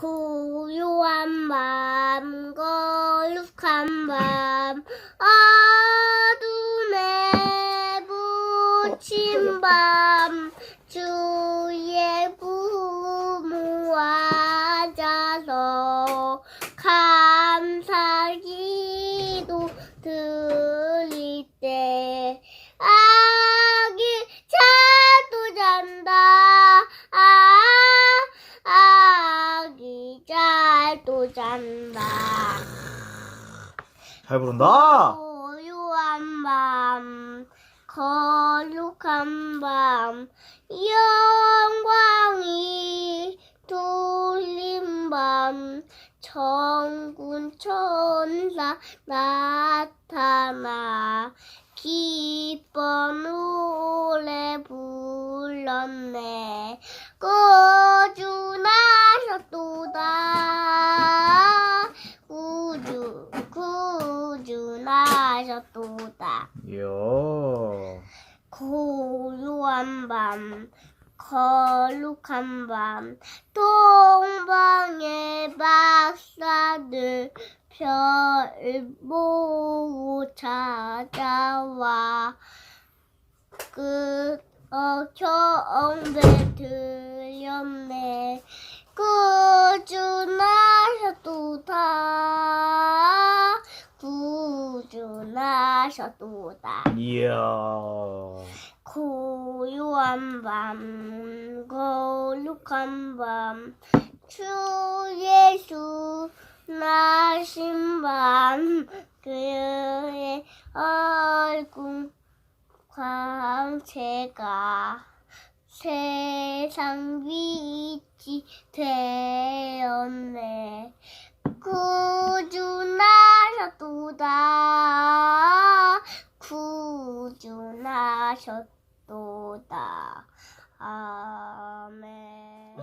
고요한 밤, 거룩한 밤, 어둠에 붙인 밤, 주의 부모 앉아서 감사기도 드릴 때 잘도 잔다 잘 부른다. 고요한 밤 거룩한 밤 영광이 돌린 밤 천군 천사 나타나 기뻐 노래 불렀네 구주나셨도다 구주 구주나셨도다. 이야. 고요한 밤 거룩한 밤 동방의 박사들 별 보고 찾아와. 그 어, 경배 들렸네. 구주나셨도다 구주나셨도다 이야. 고요한 밤, 거룩한 밤, 주 예수 나신 밤, 그의 얼굴 광채가 세상 빛이 되었네. 구 주나셨도다. 아멘.